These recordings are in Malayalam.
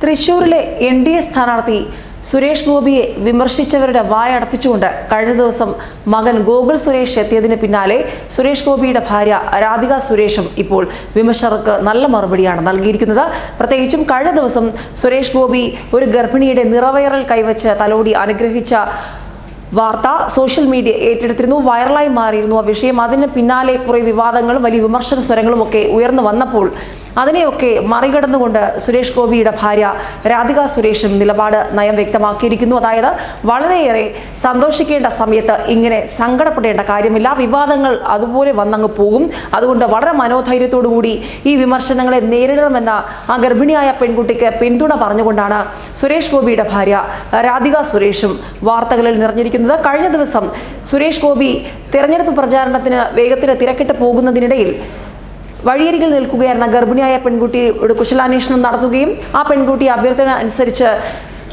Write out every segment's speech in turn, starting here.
തൃശൂരിലെ എൻ ഡി എ സ്ഥാനാർത്ഥി സുരേഷ് ഗോപിയെ വിമർശിച്ചവരുടെ വായടപ്പിച്ചുകൊണ്ട് കഴിഞ്ഞ ദിവസം മകൻ ഗോകുൽ സുരേഷ് എത്തിയതിന് പിന്നാലെ സുരേഷ് ഗോപിയുടെ ഭാര്യ രാധിക സുരേഷും ഇപ്പോൾ വിമർശകർക്ക് നല്ല മറുപടിയാണ് നൽകിയിരിക്കുന്നത്. പ്രത്യേകിച്ചും കഴിഞ്ഞ ദിവസം സുരേഷ് ഗോപി ഒരു ഗർഭിണിയുടെ നിറവയറൽ കൈവച്ച് തലോടി അനുഗ്രഹിച്ച വാർത്ത സോഷ്യൽ മീഡിയ ഏറ്റെടുത്തിരുന്നു വൈറലായി മാറിയിരുന്നു ആ വിഷയം. അതിന് പിന്നാലെ കുറെ വിവാദങ്ങളും വലിയ വിമർശന സ്വരങ്ങളും ഒക്കെ ഉയർന്നു വന്നപ്പോൾ അതിനെയൊക്കെ മറികടന്നുകൊണ്ട് സുരേഷ് ഗോപിയുടെ ഭാര്യ രാധിക സുരേഷും നിലപാട് നയം വ്യക്തമാക്കിയിരിക്കുന്നു. അതായത് വളരെയേറെ സന്തോഷിക്കേണ്ട സമയത്ത് ഇങ്ങനെ സങ്കടപ്പെടേണ്ട കാര്യമില്ല. വിവാദങ്ങൾ അതുപോലെ വന്നങ്ങ് പോകും. അതുകൊണ്ട് വളരെ മനോധൈര്യത്തോടു കൂടി ഈ വിമർശനങ്ങളെ നേരിടണമെന്ന ആ ഗർഭിണിയായ പെൺകുട്ടിക്ക് പിന്തുണ പറഞ്ഞുകൊണ്ടാണ് സുരേഷ് ഗോപിയുടെ ഭാര്യ രാധിക സുരേഷും വാർത്തകളിൽ നിറഞ്ഞിരിക്കുന്നത്. കഴിഞ്ഞ ദിവസം സുരേഷ് ഗോപി തെരഞ്ഞെടുപ്പ് പ്രചാരണത്തിന് വേഗത്തിൽ തിരക്കിട്ട് പോകുന്നതിനിടയിൽ വഴിയരികിൽ നിൽക്കുകയായിരുന്ന ഗർഭിണിയായ പെൺകുട്ടിയുടെ കുശലാന്വേഷണം നടത്തുകയും ആ പെൺകുട്ടി അഭ്യർത്ഥന അനുസരിച്ച്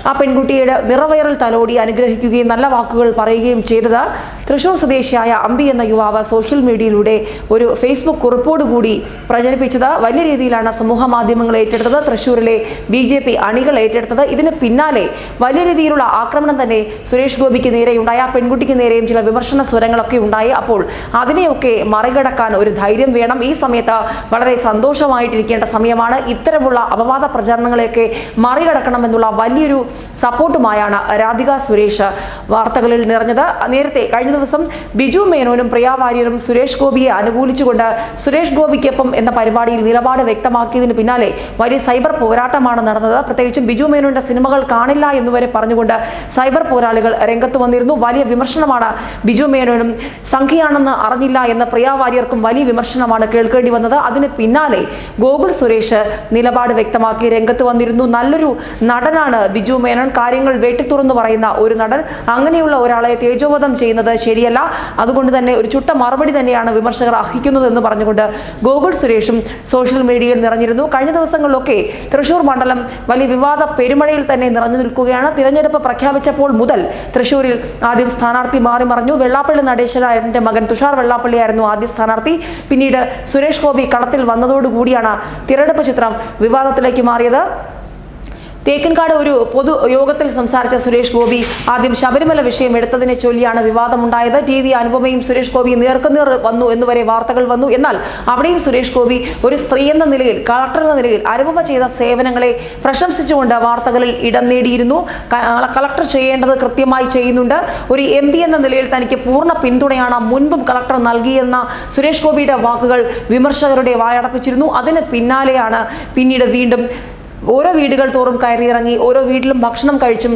ആ പെൺകുട്ടിയുടെ നിറവയറൽ തലോടി അനുഗ്രഹിക്കുകയും നല്ല വാക്കുകൾ പറയുകയും ചെയ്തത് തൃശൂർ സ്വദേശിയായ അമ്പി എന്ന യുവാവ് സോഷ്യൽ മീഡിയയിലൂടെ ഒരു ഫേസ്ബുക്ക് കുറിപ്പോടുകൂടി പ്രചരിപ്പിച്ചത്. വലിയ രീതിയിലാണ് സമൂഹ മാധ്യമങ്ങൾ ഏറ്റെടുത്തത്. തൃശൂരിലെ ബി ജെ പി അണികൾ ഏറ്റെടുത്തത്. ഇതിന് പിന്നാലെ വലിയ രീതിയിലുള്ള ആക്രമണം തന്നെ സുരേഷ് ഗോപിക്ക് നേരെയുണ്ടായി. ആ പെൺകുട്ടിക്ക് നേരെയും ചില വിമർശന സ്വരങ്ങളൊക്കെ ഉണ്ടായി. അപ്പോൾ അതിനെയൊക്കെ മറികടക്കാൻ ഒരു ധൈര്യം വേണം. ഈ സമയത്ത് വളരെ സന്തോഷമായിട്ടിരിക്കേണ്ട സമയമാണ്. ഇത്തരമുള്ള അപവാദ പ്രചരണങ്ങളെയൊക്കെ മറികടക്കണമെന്നുള്ള വലിയൊരു സപ്പോർട്ടുമായാണ് രാധിക സുരേഷ് വാർത്തകളിൽ നിറഞ്ഞത്. നേരത്തെ കഴിഞ്ഞ ദിവസം ബിജു മേനോനും പ്രിയ വാര്യരും സുരേഷ് ഗോപിയെ അനുകൂലിച്ചുകൊണ്ട് സുരേഷ് ഗോപിക്കൊപ്പം എന്ന പരിപാടിയിൽ നിലപാട് വ്യക്തമാക്കിയതിന് പിന്നാലെ വലിയ സൈബർ പോരാട്ടമാണ് നടന്നത്. പ്രത്യേകിച്ചും ബിജു മേനോന്റെ സിനിമകൾ കാണില്ല എന്ന് എന്നുവരെ പറഞ്ഞുകൊണ്ട് സൈബർ പോരാളികൾ രംഗത്ത് വന്നിരുന്നു. വലിയ വിമർശനമാണ് ബിജു മേനോനും സംഖ്യയാണെന്ന് അറിഞ്ഞില്ല എന്ന പ്രിയ വാര്യർക്കും വലിയ വിമർശനമാണ് കേൾക്കേണ്ടി വന്നത്. അതിന് പിന്നാലെ ഗോകുൽ സുരേഷ് നിലപാട് വ്യക്തമാക്കി രംഗത്ത് വന്നിരുന്നു. നല്ലൊരു നടനാണ് ബിജു മേനോൻ കാര്യങ്ങൾ വെട്ടിത്തുറന്നു പറയുന്ന ഒരു നടൻ. അങ്ങനെയുള്ള ഒരാളെ തേജോവധം ചെയ്യുന്നത് ശരിയല്ല. അതുകൊണ്ട് തന്നെ ഒരു ചുട്ട മറുപടി തന്നെയാണ് വിമർശകർ അർഹിക്കുന്നതെന്ന് പറഞ്ഞുകൊണ്ട് ഗോകുൽ സുരേഷും സോഷ്യൽ മീഡിയയിൽ നിറഞ്ഞിരുന്നു. കഴിഞ്ഞ ദിവസങ്ങളിലൊക്കെ തൃശൂർ മണ്ഡലം വലിയ വിവാദ പെരുമഴയിൽ തന്നെ നിറഞ്ഞു നിൽക്കുകയാണ്. തിരഞ്ഞെടുപ്പ് പ്രഖ്യാപിച്ചപ്പോൾ മുതൽ തൃശൂരിൽ ആദ്യം സ്ഥാനാർത്ഥി മാറി മറിഞ്ഞു. വെള്ളാപ്പള്ളി നടേശനായതിന്റെ മകൻ തുഷാർ വെള്ളാപ്പള്ളിയായിരുന്നു ആദ്യ സ്ഥാനാർത്ഥി. പിന്നീട് സുരേഷ് ഗോപി കളത്തിൽ വന്നതോടുകൂടിയാണ് തിരഞ്ഞെടുപ്പ് ചിത്രം വിവാദത്തിലേക്ക് മാറിയത്. തേക്കിൻകാട് ഒരു പൊതു യോഗത്തിൽ സംസാരിച്ച സുരേഷ് ഗോപി ആദ്യം ശബരിമല വിഷയം എടുത്തതിനെ ചൊല്ലിയാണ് വിവാദമുണ്ടായത്. ടി വി അനുപമയും സുരേഷ് ഗോപി നേർക്കുനേർ വന്നു എന്നുവരെ വാർത്തകൾ വന്നു. എന്നാൽ അവിടെയും സുരേഷ് ഗോപി ഒരു സ്ത്രീ എന്ന നിലയിൽ കളക്ടർ എന്ന നിലയിൽ അനുപമ ചെയ്ത സേവനങ്ങളെ പ്രശംസിച്ചുകൊണ്ട് വാർത്തകളിൽ ഇടം നേടിയിരുന്നു. കളക്ടർ ചെയ്യേണ്ടത് കൃത്യമായി ചെയ്യുന്നുണ്ട്. ഒരു എം എന്ന നിലയിൽ തനിക്ക് പൂർണ പിന്തുണയാണ് മുൻപും കളക്ടർ നൽകിയെന്ന സുരേഷ് ഗോപിയുടെ വാക്കുകൾ വിമർശകരുടെ വായടപ്പിച്ചിരുന്നു. അതിന് പിന്നാലെയാണ് പിന്നീട് വീണ്ടും ഓരോ വീടുകൾ തോറും കയറിയിറങ്ങി ഓരോ വീട്ടിലും ഭക്ഷണം കഴിച്ചും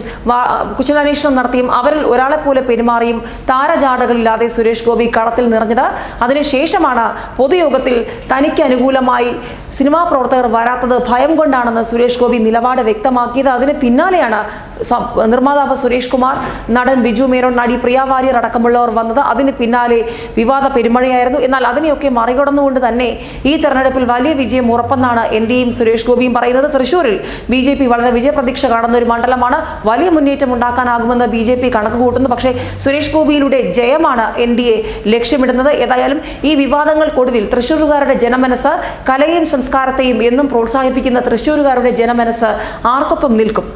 കുശലാന്വേഷണം നടത്തിയും അവരിൽ ഒരാളെ പോലെ പെരുമാറിയും താരജാടകളില്ലാതെ സുരേഷ് ഗോപി കളത്തിൽ നിറഞ്ഞത്. അതിനുശേഷമാണ് പൊതുയോഗത്തിൽ തനിക്ക് അനുകൂലമായി സിനിമാ പ്രവർത്തകർ വരാത്തത് ഭയം കൊണ്ടാണെന്ന് സുരേഷ് ഗോപി നിലപാട് വ്യക്തമാക്കിയത്. അതിന് പിന്നാലെയാണ് നിർമ്മാതാവ് സുരേഷ് കുമാർ നടൻ ബിജു മേനോൻ നടി പ്രിയ വാര്യർ അടക്കമുള്ളവർ വന്നത്. അതിന് പിന്നാലെ വിവാദ പെരുമഴയായിരുന്നു. എന്നാൽ അതിനെയൊക്കെ മറികടന്നുകൊണ്ട് തന്നെ ഈ തെരഞ്ഞെടുപ്പിൽ വലിയ വിജയം ഉറപ്പെന്നാണ് എൻ സുരേഷ് ഗോപിയും പറയുന്നത്. തൃശൂരിൽ ബി ജെ പി വളരെ വിജയപ്രതീക്ഷ കാണുന്ന ഒരു മണ്ഡലമാണ്. വലിയ മുന്നേറ്റം ഉണ്ടാക്കാനാകുമെന്ന് ബി ജെ പി കണക്ക് കൂട്ടുന്നു. പക്ഷേ സുരേഷ് ഗോപിയിലൂടെ ജയമാണ് എൻ ഡി എ ലക്ഷ്യമിടുന്നത്. ഏതായാലും ഈ വിവാദങ്ങൾക്കൊടുവിൽ തൃശ്ശൂരുകാരുടെ ജനമനസ് കലയും സംസ്കാരത്തെയും എന്നും പ്രോത്സാഹിപ്പിക്കുന്ന തൃശ്ശൂരുകാരുടെ ജനമനസ് ആർക്കൊപ്പം നിൽക്കും?